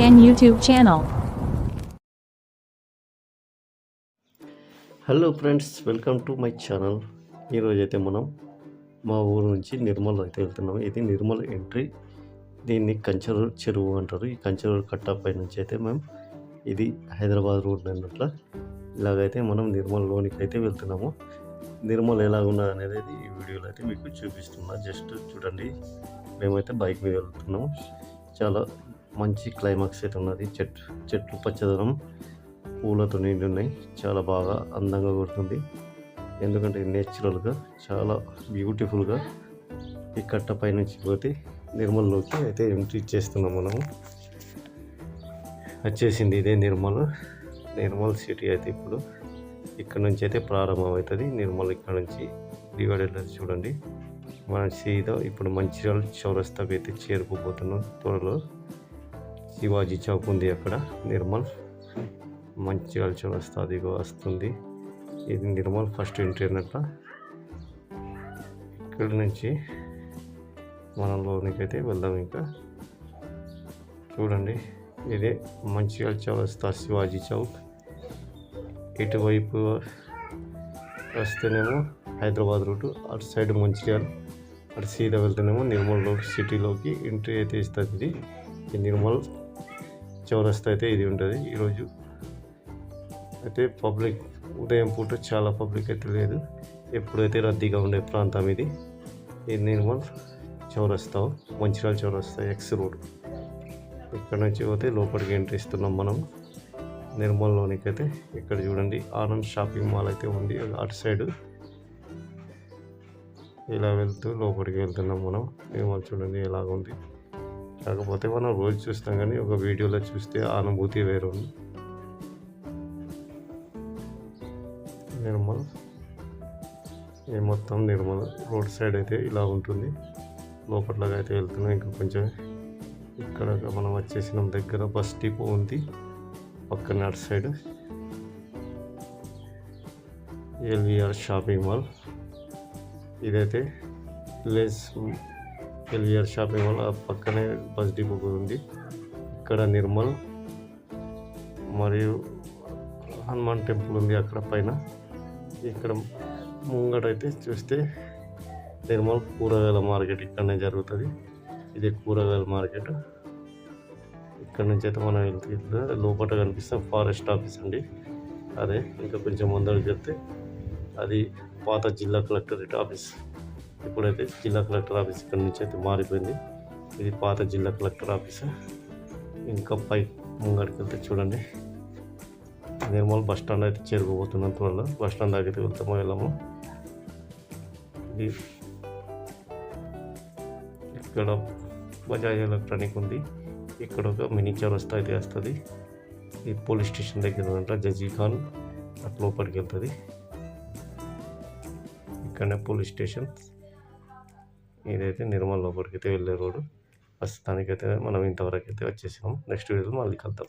YouTube channel. Hello friends welcome to my channel ఈరోజైతే మనం మా ఊరు నుంచి నిర్మల్ అయితే వెళ్తున్నాం. ఇది నిర్మల్ ఎంట్రీ దీన్ని కంచరూరు చెరువు అంటారు. ఈ కంచరూరు కట్టాపై నుంచి అయితే మేము ఇది హైదరాబాద్ రోడ్ అన్నట్ల ఇలాగైతే మనం నిర్మల్ లోనికి అయితే వెళ్తున్నాము. నిర్మల్ ఎలాగున్నది అనేది ఈ వీడియోలో అయితే మీకు చూపిస్తున్నా. జస్ట్ చూడండి. మేమైతే బైక్ మీద వెళ్తున్నాము. చాలా మంచి క్లైమాక్స్ అయితే ఉన్నది. చెట్లు చెట్లు పచ్చదనం పూలతో నిండి ఉన్నాయి. చాలా బాగా అందంగా కొడుతుంది. ఎందుకంటే నేచురల్గా చాలా బ్యూటిఫుల్గా ఈ కట్ట పైనుంచి పోతే నిర్మల్లోకి అయితే ఎంట్రీ చేస్తున్నాం మనము. వచ్చేసింది ఇదే నిర్మల్. నిర్మల్ సిటీ అయితే ఇప్పుడు ఇక్కడ నుంచి అయితే ప్రారంభం అవుతుంది నిర్మల్ ఇక్కడ నుంచి డివైడెడ్ చూడండి. మనం సీదా ఇప్పుడు మంచిర్యాల చౌరస్తాకి అయితే చేరుకోబోతున్నాం త్వరలో. శివాజీ చౌక్ ఉంది అక్కడ నిర్మల్. మంచిర్యాల చౌరస్తా అదిగో వస్తుంది. ఇది నిర్మల్ ఫస్ట్ ఎంట్రీ అన్నట్ల ఇక్కడ నుంచి మనం లోనికైతే వెళ్దాం ఇంకా. చూడండి ఇదే మంచిర్యాల చౌరస్తా శివాజీ చౌక్. ఇటువైపు వస్తేనేమో హైదరాబాద్ రూటు అటు సైడ్ మంచిర్యాల అటు సీదా వెళ్తేనేమో నిర్మల్లోకి సిటీలోకి ఎంట్రీ అయితే ఇస్తుంది ఇది. ఈ నిర్మల్ చౌరస్తా అయితే ఇది ఉంటుంది ఈరోజు. అయితే పబ్లిక్ ఉదయం పూట చాలా పబ్లిక్ అయితే లేదు. ఎప్పుడైతే రద్దీగా ఉండే ప్రాంతం ఇది నిర్మల్ చౌరస్తా మంచిర్యాల చౌరస్తా ఎక్స్ రోడ్ ఇక్కడ నుంచి పోతే లోపలికి ఎంట్రీ ఇస్తున్నాం మనం. నిర్మల్లోనికి అయితే ఇక్కడ చూడండి ఆనంద్ షాపింగ్ మాల్ అయితే ఉంది అటు సైడ్. ఇలా వెళ్తూ లోపలికి వెళ్తున్నాం మనం. నిర్మల్ చూడండి ఎలాగుంది. కాకపోతే మనం రోజు చూస్తాం కానీ ఒక వీడియోలో చూస్తే ఆ అనుభూతి వేరు. ఉంది నిర్మల్. ఈ మొత్తం నిర్మల్ రోడ్ సైడ్ అయితే ఇలా ఉంటుంది. లోపట్లోకి అయితే వెళ్తున్నాం ఇంకా కొంచెం. ఇక్కడ మనం వచ్చేసిన దగ్గర బస్ డిపో ఉంది. పక్కన అటు సైడ్. LVR shopping mall. ఇదైతే విలేజ్ ఎల్విఆర్ షాపింగ్ మాల్ ఆ పక్కనే బస్ డిపో ఉంది. ఇక్కడ నిర్మల్ మరియు హనుమాన్ టెంపుల్ ఉంది అక్కడ పైన. ఇక్కడ ముంగటైతే చూస్తే నిర్మల్ కూరగాయల మార్కెట్ ఇక్కడనే జరుగుతుంది. ఇది కూరగాయల మార్కెట్. ఇక్కడ నుంచి అయితే మనం వెళ్తే లోపల కనిపిస్తే ఫారెస్ట్ ఆఫీస్ అండి. అదే ఇంకా కొంచెం ముందరకు చెప్తే అది పాత జిల్లా కలెక్టరేట్ ఆఫీస్. ఇప్పుడైతే జిల్లా కలెక్టర్ ఆఫీస్ ఇక్కడ నుంచి అయితే మారిపోయింది. ఇది పాత జిల్లా కలెక్టర్ ఆఫీస్. ఇంకా పై ముంగడికి వెళ్తే చూడండి. నిర్మల్ బస్ స్టాండ్ అయితే చేరుకోబోతున్నంత వల్ల బస్ స్టాండ్ దాకా వెళ్తామో వెళ్ళాము. ఇది ఇక్కడ బజాజ్ ఎలక్ట్రానిక్ ఉంది. ఇక్కడ ఒక మినీ చౌరస్తా అయితే వస్తుంది. ఈ పోలీస్ స్టేషన్ దగ్గర ఉంట జజీ ఖాన్. అటు లోపలికి వెళ్తుంది. ఇక్కడనే పోలీస్ స్టేషన్. ఇదైతే నిర్మల్ లోపలికి అయితే వెళ్ళే రోడ్డు ప్రస్తుతానికైతే మనం ఇంతవరకు అయితే వచ్చేసాము నెక్స్ట్ వీడియోలో మళ్ళీ కలుద్దాం.